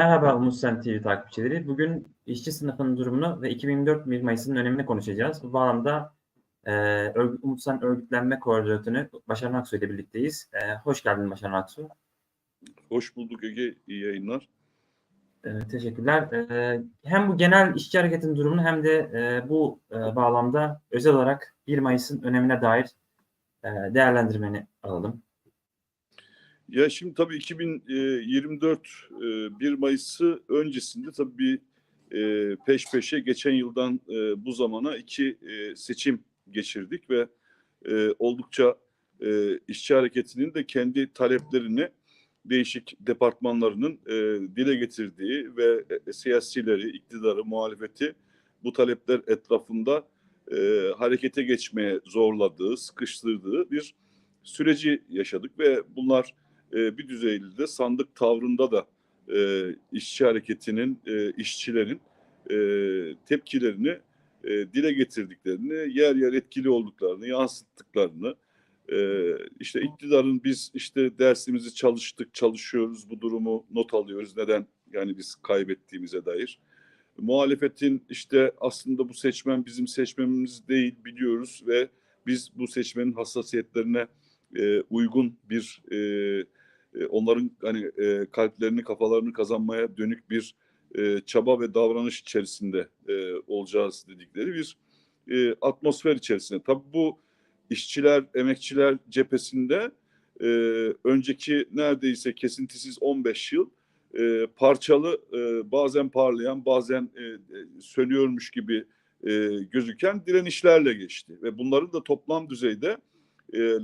Merhaba Umut Sen TV takipçileri. Bugün işçi sınıfının durumunu ve 2024 1 Mayıs'ın önemini konuşacağız. Bu bağlamda e, örgü- Umut Sen Örgütlenme Koordinatörü Başaran Aksu ile birlikteyiz. E, hoş geldin Başaran Aksu. Hoş bulduk Ege. İyi yayınlar. E, teşekkürler. E, hem bu genel işçi hareketin durumunu hem de e, bu e, bağlamda özel olarak 1 Mayıs'ın önemine dair e, değerlendirmeni alalım. Ya şimdi tabii 2024 e, 1 Mayıs'ı öncesinde tabii bir e, peş peşe geçen yıldan e, bu zamana iki e, seçim geçirdik ve e, oldukça e, işçi hareketinin de kendi taleplerini değişik departmanlarının e, dile getirdiği ve e, siyasileri, iktidarı, muhalefeti bu talepler etrafında e, harekete geçmeye zorladığı, sıkıştırdığı bir süreci yaşadık ve bunlar e, bir düzeyli de sandık tavrında da e, işçi hareketinin, e, işçilerin e, tepkilerini e, dile getirdiklerini, yer yer etkili olduklarını, yansıttıklarını, e, işte iktidarın biz işte dersimizi çalıştık, çalışıyoruz, bu durumu not alıyoruz. Neden? Yani biz kaybettiğimize dair. Muhalefetin işte aslında bu seçmen bizim seçmenimiz değil biliyoruz ve biz bu seçmenin hassasiyetlerine e, uygun bir e, e, onların hani e, kalplerini kafalarını kazanmaya dönük bir e, çaba ve davranış içerisinde e, olacağız dedikleri bir e, atmosfer içerisinde. Tabii bu işçiler, emekçiler cephesinde e, önceki neredeyse kesintisiz 15 yıl e, parçalı e, bazen parlayan bazen e, e, sönüyormuş gibi e, gözüken direnişlerle geçti. Ve bunların da toplam düzeyde e,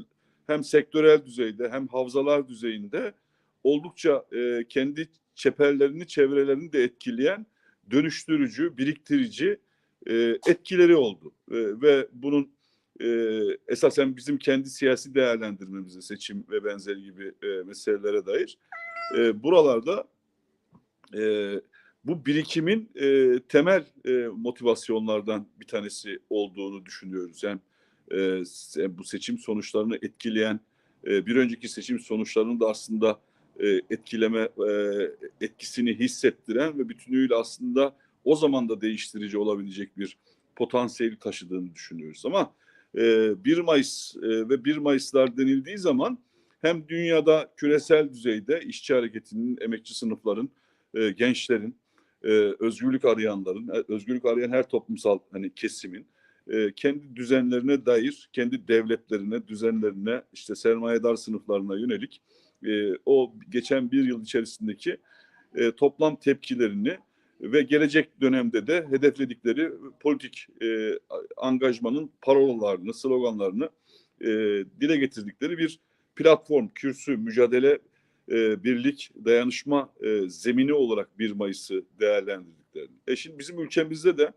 hem sektörel düzeyde hem havzalar düzeyinde oldukça e, kendi çeperlerini, çevrelerini de etkileyen dönüştürücü, biriktirici e, etkileri oldu. E, ve bunun e, esasen bizim kendi siyasi değerlendirmemize, seçim ve benzeri gibi e, meselelere dair e, buralarda e, bu birikimin e, temel e, motivasyonlardan bir tanesi olduğunu düşünüyoruz. Yani e, bu seçim sonuçlarını etkileyen e, bir önceki seçim sonuçlarını da aslında e, etkileme e, etkisini hissettiren ve bütünüyle aslında o zaman da değiştirici olabilecek bir potansiyeli taşıdığını düşünüyoruz. Ama e, 1 Mayıs e, ve 1 Mayıslar denildiği zaman hem dünyada küresel düzeyde işçi hareketinin, emekçi sınıfların, e, gençlerin, e, özgürlük arayanların, e, özgürlük arayan her toplumsal hani kesimin e, kendi düzenlerine dair, kendi devletlerine, düzenlerine, işte sermayedar sınıflarına yönelik e, o geçen bir yıl içerisindeki e, toplam tepkilerini ve gelecek dönemde de hedefledikleri politik angajmanın parolalarını, sloganlarını dile getirdikleri bir platform, kürsü, mücadele, birlik, dayanışma zemini olarak 1 Mayıs'ı değerlendirdiklerini. E şimdi bizim ülkemizde de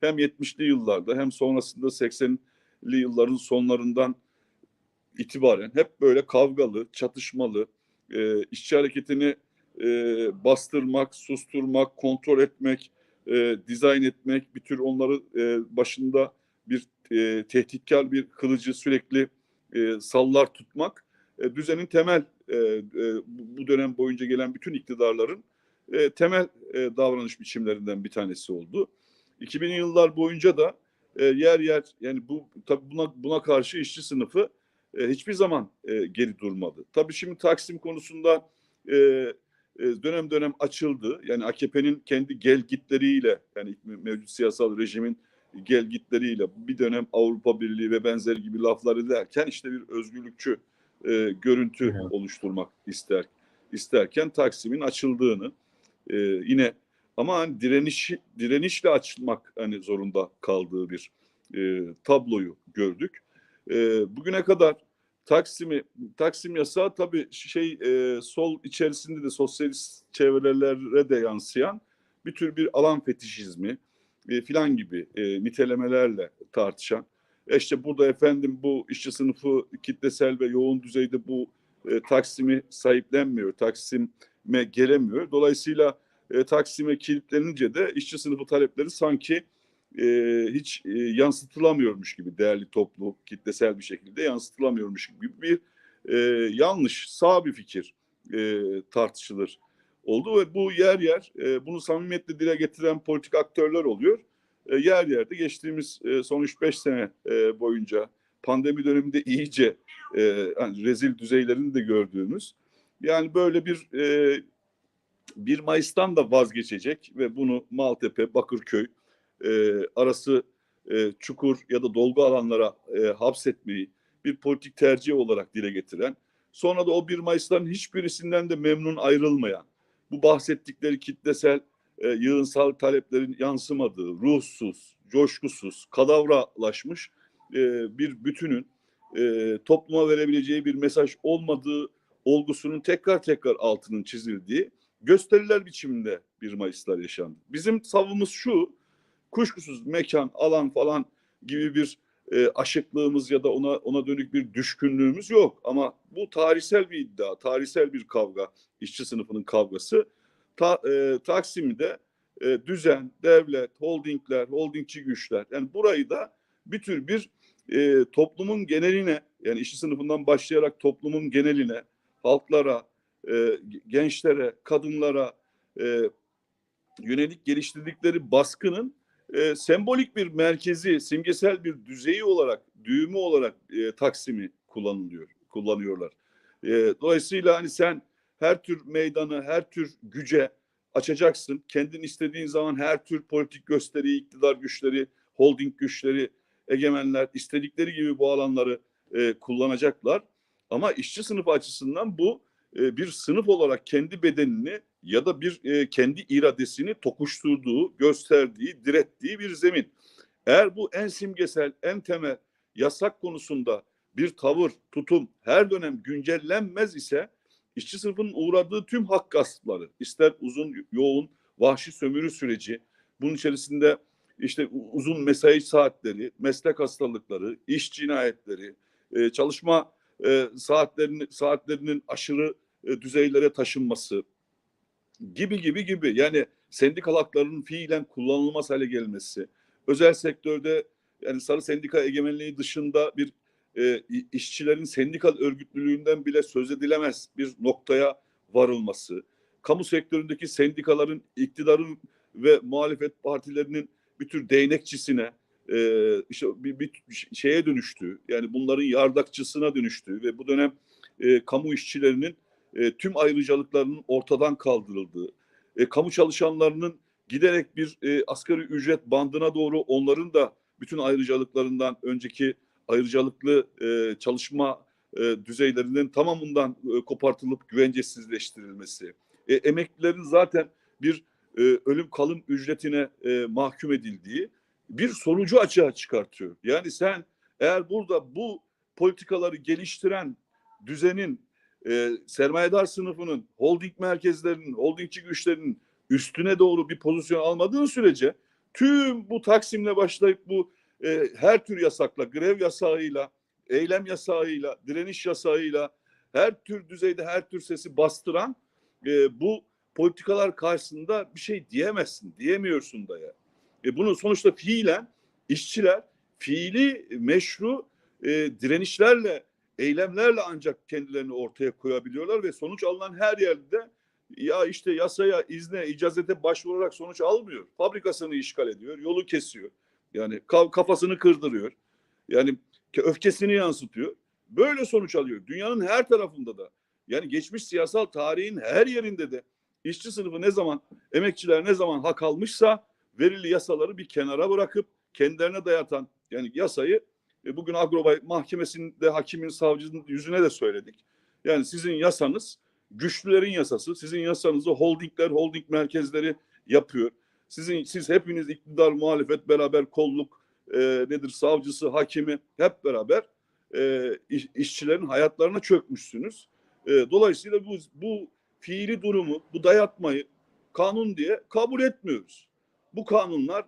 hem 70'li yıllarda hem sonrasında 80'li yılların sonlarından itibaren hep böyle kavgalı, çatışmalı, e, işçi hareketini e, bastırmak, susturmak, kontrol etmek, e, dizayn etmek, bir tür onları e, başında bir e, tehditkar bir kılıcı sürekli e, sallar tutmak e, düzenin temel e, e, bu dönem boyunca gelen bütün iktidarların e, temel e, davranış biçimlerinden bir tanesi oldu. 2000'li yıllar boyunca da e, yer yer yani bu tabii buna buna karşı işçi sınıfı e, hiçbir zaman e, geri durmadı. Tabii şimdi Taksim konusunda e, e, dönem dönem açıldı. Yani AKP'nin kendi gelgitleriyle yani mevcut siyasal rejimin gelgitleriyle bir dönem Avrupa Birliği ve benzeri gibi laflar ederken işte bir özgürlükçü e, görüntü Evet. oluşturmak ister isterken Taksim'in açıldığını e, yine ama hani direniş direnişle açılmak hani zorunda kaldığı bir e, tabloyu gördük. E, bugüne kadar Taksim'i Taksim yasağı tabii şey e, sol içerisinde de sosyalist çevrelere de yansıyan bir tür bir alan fetişizmi e, filan gibi e, nitelemelerle tartışan e işte burada efendim bu işçi sınıfı kitlesel ve yoğun düzeyde bu e, Taksim'i sahiplenmiyor, Taksim'e gelemiyor. Dolayısıyla e, Taksim'e kilitlenince de işçi sınıfı talepleri sanki e, hiç e, yansıtılamıyormuş gibi değerli toplu kitlesel bir şekilde yansıtılamıyormuş gibi bir e, yanlış sağ bir fikir e, tartışılır oldu ve bu yer yer e, bunu samimiyetle dile getiren politik aktörler oluyor. E, yer yerde geçtiğimiz e, son 3-5 sene e, boyunca pandemi döneminde iyice e, yani rezil düzeylerini de gördüğümüz yani böyle bir e, 1 Mayıs'tan da vazgeçecek ve bunu Maltepe, Bakırköy e, arası e, çukur ya da dolgu alanlara e, hapsetmeyi bir politik tercih olarak dile getiren, sonra da o 1 Mayıs'ların hiçbirisinden de memnun ayrılmayan, bu bahsettikleri kitlesel e, yığınsal taleplerin yansımadığı, ruhsuz, coşkusuz, kadavralaşmış e, bir bütünün e, topluma verebileceği bir mesaj olmadığı olgusunun tekrar tekrar altının çizildiği gösteriler biçiminde 1 Mayıs'lar yaşandı. Bizim savımız şu, kuşkusuz mekan, alan falan gibi bir e, aşıklığımız ya da ona ona dönük bir düşkünlüğümüz yok. Ama bu tarihsel bir iddia, tarihsel bir kavga, işçi sınıfının kavgası. Ta, e, Taksim'de e, düzen, devlet, holdingler, holdingçi güçler. Yani burayı da bir tür bir e, toplumun geneline, yani işçi sınıfından başlayarak toplumun geneline, halklara, e, gençlere, kadınlara e, yönelik geliştirdikleri baskının e, sembolik bir merkezi, simgesel bir düzeyi olarak, düğümü olarak e, Taksim'i kullanılıyor, kullanıyorlar. E, dolayısıyla hani sen her tür meydanı, her tür güce açacaksın. Kendin istediğin zaman her tür politik gösteriyi, iktidar güçleri, holding güçleri, egemenler istedikleri gibi bu alanları e, kullanacaklar. Ama işçi sınıfı açısından bu e, bir sınıf olarak kendi bedenini ya da bir e, kendi iradesini tokuşturduğu, gösterdiği, direttiği bir zemin. Eğer bu en simgesel, en temel yasak konusunda bir tavır, tutum her dönem güncellenmez ise işçi sınıfının uğradığı tüm hak gaspları, ister uzun, yoğun, vahşi sömürü süreci, bunun içerisinde işte uzun mesai saatleri, meslek hastalıkları, iş cinayetleri, e, çalışma e, saatlerini, saatlerinin aşırı e, düzeylere taşınması gibi gibi gibi. Yani sendikal haklarının fiilen kullanılmaz hale gelmesi, özel sektörde yani sarı sendika egemenliği dışında bir e, işçilerin sendikal örgütlülüğünden bile söz edilemez bir noktaya varılması, kamu sektöründeki sendikaların iktidarın ve muhalefet partilerinin bir tür değnekçisine e, işte bir, bir şeye dönüştü. Yani bunların yardakçısına dönüştü ve bu dönem e, kamu işçilerinin e, tüm ayrıcalıklarının ortadan kaldırıldığı, e, kamu çalışanlarının giderek bir e, asgari ücret bandına doğru onların da bütün ayrıcalıklarından önceki ayrıcalıklı e, çalışma e, düzeylerinin tamamından e, kopartılıp güvencesizleştirilmesi, e, emeklilerin zaten bir e, ölüm kalım ücretine e, mahkum edildiği bir sonucu açığa çıkartıyor. Yani sen eğer burada bu politikaları geliştiren düzenin e, sermayedar sınıfının, holding merkezlerinin, holdingçi güçlerinin üstüne doğru bir pozisyon almadığın sürece tüm bu Taksim'le başlayıp bu e, her tür yasakla, grev yasağıyla, eylem yasağıyla, direniş yasağıyla her tür düzeyde her tür sesi bastıran e, bu politikalar karşısında bir şey diyemezsin, diyemiyorsun da ya. E bunu sonuçta fiilen işçiler fiili meşru e, direnişlerle, eylemlerle ancak kendilerini ortaya koyabiliyorlar ve sonuç alınan her yerde ya işte yasaya, izne, icazete başvurarak sonuç almıyor. Fabrikasını işgal ediyor, yolu kesiyor. Yani kafasını kırdırıyor. Yani öfkesini yansıtıyor. Böyle sonuç alıyor. Dünyanın her tarafında da. Yani geçmiş siyasal tarihin her yerinde de işçi sınıfı ne zaman, emekçiler ne zaman hak almışsa verili yasaları bir kenara bırakıp kendilerine dayatan yani yasayı e, bugün Agrobay mahkemesinde hakimin savcının yüzüne de söyledik. Yani sizin yasanız güçlülerin yasası. Sizin yasanızı holdingler, holding merkezleri yapıyor. Sizin siz hepiniz iktidar, muhalefet beraber kolluk e, nedir savcısı, hakimi hep beraber e, iş, işçilerin hayatlarına çökmüşsünüz. E, dolayısıyla bu bu fiili durumu, bu dayatmayı kanun diye kabul etmiyoruz. Bu kanunlar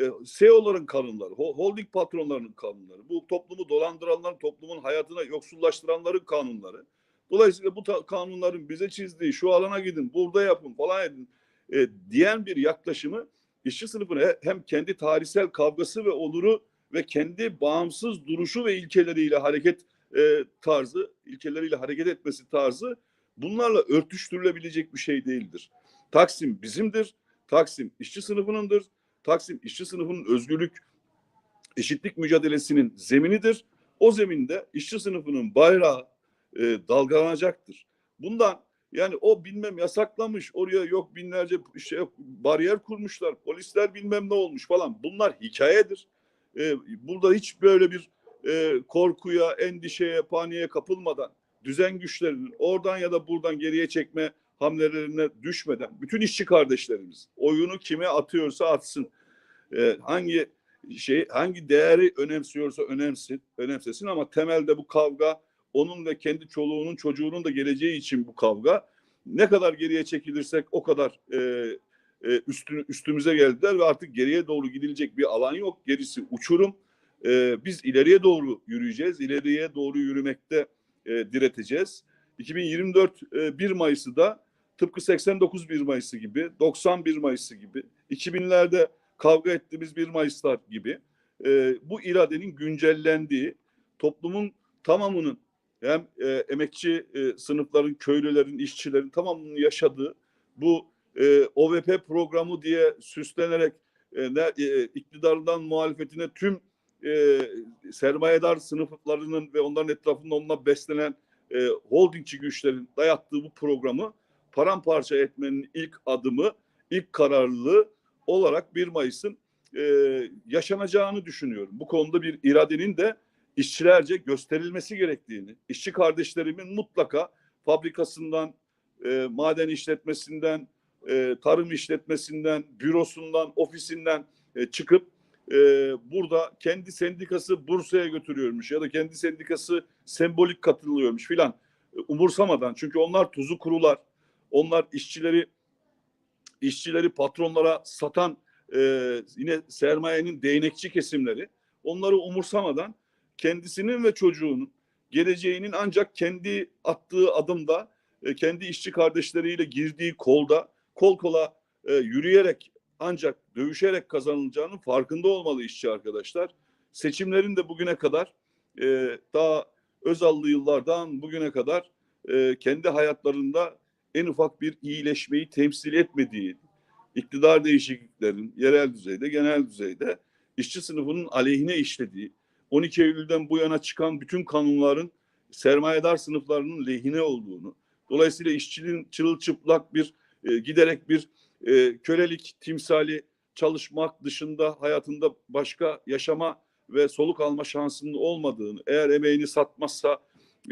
e, CEO'ların kanunları, holding patronlarının kanunları, bu toplumu dolandıranların, toplumun hayatına yoksullaştıranların kanunları. Dolayısıyla bu kanunların bize çizdiği şu alana gidin, burada yapın falan edin e, diyen bir yaklaşımı işçi sınıfını hem kendi tarihsel kavgası ve onuru ve kendi bağımsız duruşu ve ilkeleriyle hareket e, tarzı, ilkeleriyle hareket etmesi tarzı bunlarla örtüştürülebilecek bir şey değildir. Taksim bizimdir. Taksim işçi sınıfınındır. Taksim işçi sınıfının özgürlük, eşitlik mücadelesinin zeminidir. O zeminde işçi sınıfının bayrağı e, dalgalanacaktır. Bundan yani o bilmem yasaklamış oraya yok binlerce şey bariyer kurmuşlar polisler bilmem ne olmuş falan bunlar hikayedir. E, burada hiç böyle bir e, korkuya, endişeye, paniğe kapılmadan düzen güçlerinin oradan ya da buradan geriye çekme hamlelerine düşmeden bütün işçi kardeşlerimiz oyunu kime atıyorsa atsın. E, hangi şey hangi değeri önemsiyorsa önemsin, önemsesin ama temelde bu kavga onun ve kendi çoluğunun çocuğunun da geleceği için bu kavga ne kadar geriye çekilirsek o kadar e, e, üstü, üstümüze geldiler ve artık geriye doğru gidilecek bir alan yok. Gerisi uçurum. E, biz ileriye doğru yürüyeceğiz. İleriye doğru yürümekte e, direteceğiz. 2024 e, 1 Mayıs'ı da tıpkı 89 1 Mayıs'ı gibi, 91 Mayıs'ı gibi, 2000'lerde kavga ettiğimiz 1 Mayıs'lar gibi e, bu iradenin güncellendiği, toplumun tamamının hem e, emekçi e, sınıfların, köylülerin, işçilerin tamamının yaşadığı bu e, OVP programı diye süslenerek e, ne, e, iktidardan muhalefetine tüm e, sermayedar sınıflarının ve onların etrafında onunla beslenen e, holdingçi güçlerin dayattığı bu programı paramparça etmenin ilk adımı, ilk kararlılığı olarak 1 Mayıs'ın e, yaşanacağını düşünüyorum. Bu konuda bir iradenin de işçilerce gösterilmesi gerektiğini, işçi kardeşlerimin mutlaka fabrikasından, e, maden işletmesinden, e, tarım işletmesinden, bürosundan, ofisinden e, çıkıp e, burada kendi sendikası Bursa'ya götürüyormuş ya da kendi sendikası sembolik katılıyormuş filan e, umursamadan çünkü onlar tuzu kurular, onlar işçileri işçileri patronlara satan e, yine sermayenin değnekçi kesimleri onları umursamadan kendisinin ve çocuğunun geleceğinin ancak kendi attığı adımda, e, kendi işçi kardeşleriyle girdiği kolda, kol kola e, yürüyerek ancak dövüşerek kazanılacağının farkında olmalı işçi arkadaşlar. Seçimlerin de bugüne kadar e, daha Özallı yıllardan bugüne kadar e, kendi hayatlarında en ufak bir iyileşmeyi temsil etmediği, iktidar değişikliklerin yerel düzeyde, genel düzeyde işçi sınıfının aleyhine işlediği, 12 Eylül'den bu yana çıkan bütün kanunların sermayedar sınıflarının lehine olduğunu, dolayısıyla işçinin çırılçıplak bir e, giderek bir e, kölelik timsali çalışmak dışında hayatında başka yaşama ve soluk alma şansının olmadığını, eğer emeğini satmazsa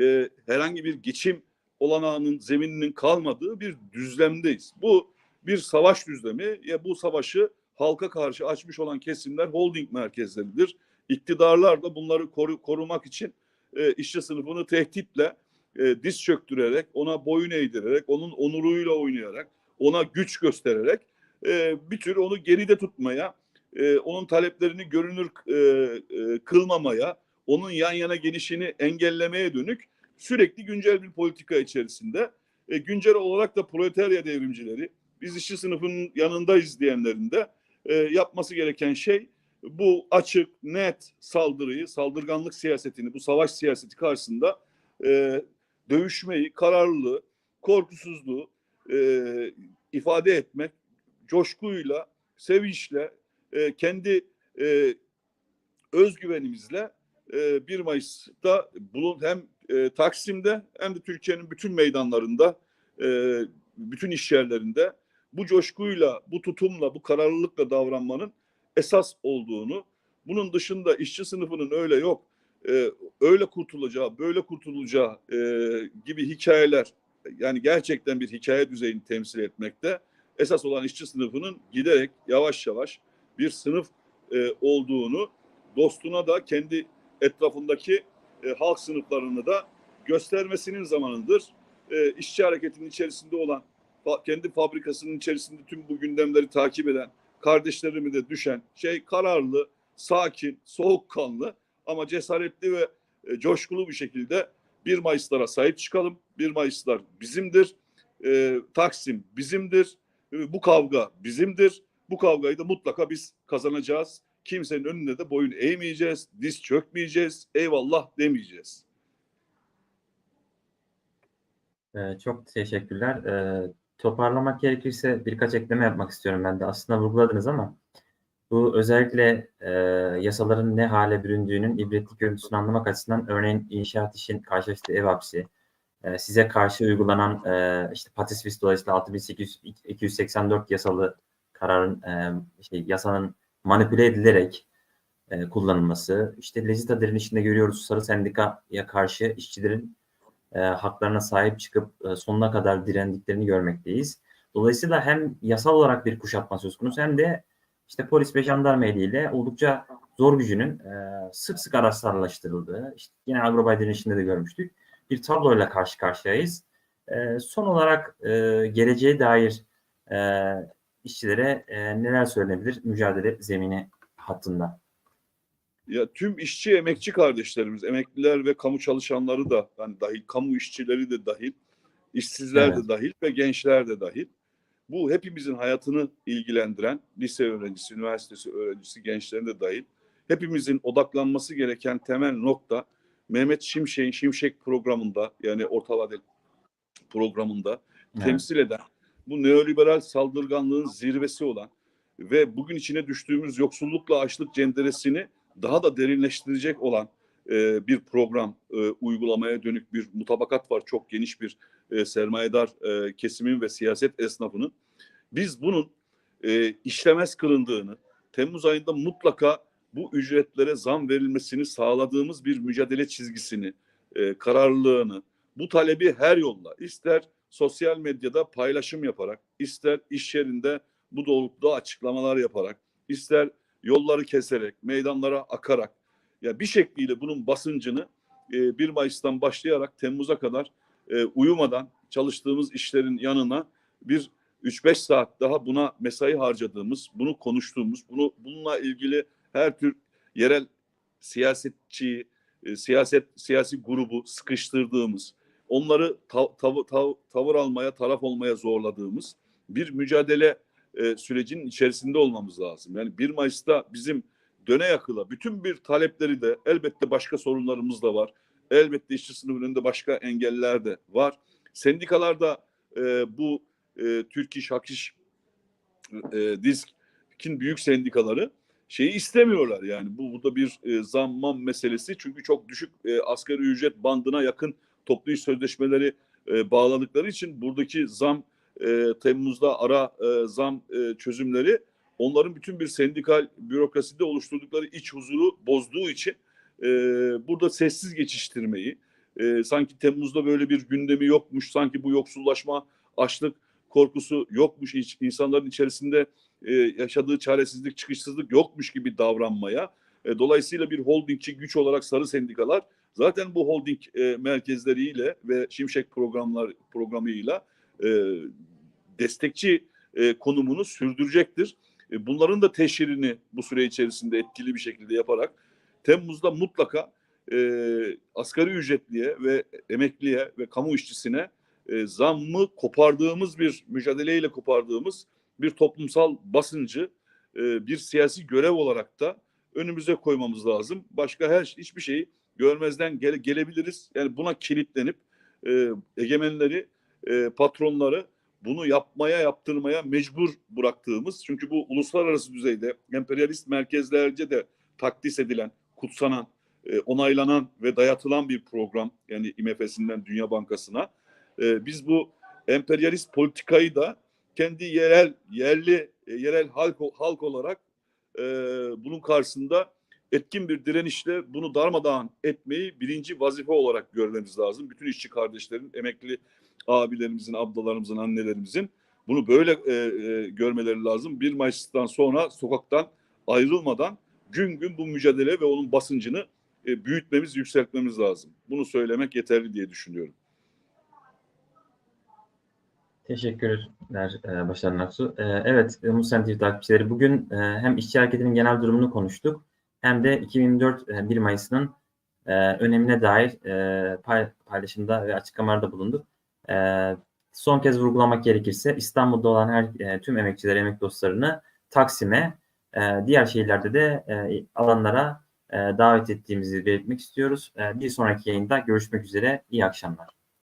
e, herhangi bir geçim olanağının zemininin kalmadığı bir düzlemdeyiz. Bu bir savaş düzlemi. Ya bu savaşı halka karşı açmış olan kesimler holding merkezleridir iktidarlar da bunları koru, korumak için e, işçi sınıfını tehditle e, diz çöktürerek, ona boyun eğdirerek, onun onuruyla oynayarak, ona güç göstererek e, bir tür onu geride tutmaya, e, onun taleplerini görünür e, e, kılmamaya, onun yan yana gelişini engellemeye dönük sürekli güncel bir politika içerisinde. E, güncel olarak da proletarya devrimcileri, biz işçi sınıfının yanındayız diyenlerin de e, yapması gereken şey bu açık, net saldırıyı, saldırganlık siyasetini, bu savaş siyaseti karşısında e, dövüşmeyi, kararlılığı, korkusuzluğu e, ifade etmek, coşkuyla, sevinçle, e, kendi e, özgüvenimizle e, 1 Mayıs'ta bulun hem e, Taksim'de hem de Türkiye'nin bütün meydanlarında, e, bütün iş yerlerinde bu coşkuyla, bu tutumla, bu kararlılıkla davranmanın esas olduğunu, bunun dışında işçi sınıfının öyle yok, e, öyle kurtulacağı, böyle kurtulacağı e, gibi hikayeler, yani gerçekten bir hikaye düzeyini temsil etmekte. Esas olan işçi sınıfının giderek yavaş yavaş bir sınıf e, olduğunu, dostuna da kendi etrafındaki e, halk sınıflarını da göstermesinin zamanıdır. E, işçi hareketinin içerisinde olan, fa, kendi fabrikasının içerisinde tüm bu gündemleri takip eden, kardeşlerime de düşen şey kararlı, sakin, soğukkanlı ama cesaretli ve e, coşkulu bir şekilde 1 Mayıs'lara sahip çıkalım. 1 Mayıs'lar bizimdir. E, Taksim bizimdir. E, bu kavga bizimdir. Bu kavgayı da mutlaka biz kazanacağız. Kimsenin önünde de boyun eğmeyeceğiz, diz çökmeyeceğiz, eyvallah demeyeceğiz. Ee, çok teşekkürler. Ee, toparlamak gerekirse birkaç ekleme yapmak istiyorum ben de. Aslında vurguladınız ama bu özellikle e, yasaların ne hale büründüğünün ibretlik görüntüsünü anlamak açısından örneğin inşaat işin karşılaştığı ev hapsi, e, size karşı uygulanan e, işte patisvis dolayısıyla 6284 yasalı kararın e, şey, yasanın manipüle edilerek e, kullanılması, işte Lezita direnişinde görüyoruz sarı sendikaya karşı işçilerin e, haklarına sahip çıkıp e, sonuna kadar direndiklerini görmekteyiz. Dolayısıyla hem yasal olarak bir kuşatma söz konusu hem de işte polis ve jandarma eliyle oldukça zor gücünün e, sık sık araçsallaştırıldığı, işte yine Agrobay direnişinde de görmüştük. Bir tabloyla karşı karşıyayız. E, son olarak e, geleceğe dair e, işçilere e, neler söylenebilir mücadele zemini hattında? Ya tüm işçi emekçi kardeşlerimiz, emekliler ve kamu çalışanları da yani dahil, kamu işçileri de dahil, işsizler Evet. de dahil ve gençler de dahil. Bu hepimizin hayatını ilgilendiren lise öğrencisi, üniversitesi öğrencisi, gençlerin de dahil. Hepimizin odaklanması gereken temel nokta Mehmet Şimşek'in Şimşek programında yani orta vadeli programında Evet. temsil eden bu neoliberal saldırganlığın zirvesi olan ve bugün içine düştüğümüz yoksullukla açlık cenderesini daha da derinleştirecek olan e, bir program e, uygulamaya dönük bir mutabakat var. Çok geniş bir e, sermayedar e, kesimin ve siyaset esnafının. Biz bunun e, işlemez kılındığını, Temmuz ayında mutlaka bu ücretlere zam verilmesini sağladığımız bir mücadele çizgisini, e, kararlılığını, bu talebi her yolla ister sosyal medyada paylaşım yaparak, ister iş yerinde bu doğrultuda açıklamalar yaparak, ister yolları keserek, meydanlara akarak ya bir şekliyle bunun basıncını e, 1 Mayıs'tan başlayarak Temmuz'a kadar e, uyumadan çalıştığımız işlerin yanına bir 3-5 saat daha buna mesai harcadığımız, bunu konuştuğumuz, bunu bununla ilgili her tür yerel siyasetçi, e, siyaset siyasi grubu sıkıştırdığımız, onları tav- tav- tav- tavır almaya, taraf olmaya zorladığımız bir mücadele e, sürecinin içerisinde olmamız lazım. Yani 1 Mayıs'ta bizim döne yakıla bütün bir talepleri de elbette başka sorunlarımız da var. Elbette işçi sınıfının başka engeller de var. Sendikalar da e, bu e, Türk İş, Hak İş, e, DİSK'in büyük sendikaları şeyi istemiyorlar yani. Bu burada bir e, zammam meselesi çünkü çok düşük e, asgari ücret bandına yakın toplu iş sözleşmeleri e, bağladıkları için buradaki zam e, Temmuz'da ara e, zam e, çözümleri onların bütün bir sendikal bürokraside oluşturdukları iç huzuru bozduğu için e, burada sessiz geçiştirmeyi e, sanki Temmuz'da böyle bir gündemi yokmuş sanki bu yoksullaşma açlık korkusu yokmuş iç- insanların içerisinde e, yaşadığı çaresizlik çıkışsızlık yokmuş gibi davranmaya e, dolayısıyla bir holdingçi güç olarak sarı sendikalar zaten bu holding e, merkezleriyle ve Şimşek programlar programıyla e, destekçi e, konumunu sürdürecektir. E, bunların da teşhirini bu süre içerisinde etkili bir şekilde yaparak Temmuz'da mutlaka e, asgari ücretliye ve emekliye ve kamu işçisine e, zammı kopardığımız bir mücadeleyle kopardığımız bir toplumsal basıncı e, bir siyasi görev olarak da önümüze koymamız lazım. Başka her hiçbir şeyi görmezden gele, gelebiliriz. Yani buna kilitlenip e, egemenleri, e, patronları bunu yapmaya yaptırmaya mecbur bıraktığımız çünkü bu uluslararası düzeyde emperyalist merkezlerce de takdis edilen, kutsanan, e, onaylanan ve dayatılan bir program yani IMF'sinden Dünya Bankası'na e, biz bu emperyalist politikayı da kendi yerel yerli e, yerel halk halk olarak e, bunun karşısında etkin bir direnişle bunu darmadağın etmeyi birinci vazife olarak görmemiz lazım. Bütün işçi kardeşlerin, emekli abilerimizin, ablalarımızın, annelerimizin bunu böyle e, e, görmeleri lazım. 1 Mayıs'tan sonra sokaktan ayrılmadan gün gün bu mücadele ve onun basıncını e, büyütmemiz, yükseltmemiz lazım. Bunu söylemek yeterli diye düşünüyorum. Teşekkürler e, Başar Naksu. E, evet, Umut Sen TV takipçileri bugün e, hem işçi hareketinin genel durumunu konuştuk hem de 2024 e, 1 Mayıs'ın e, önemine dair e, pay, paylaşımda ve açıklamalarda bulunduk. E, son kez vurgulamak gerekirse İstanbul'da olan her e, tüm emekçiler, emek dostlarını Taksim'e, e, diğer şehirlerde de e, alanlara e, davet ettiğimizi belirtmek istiyoruz. E, bir sonraki yayında görüşmek üzere. İyi akşamlar.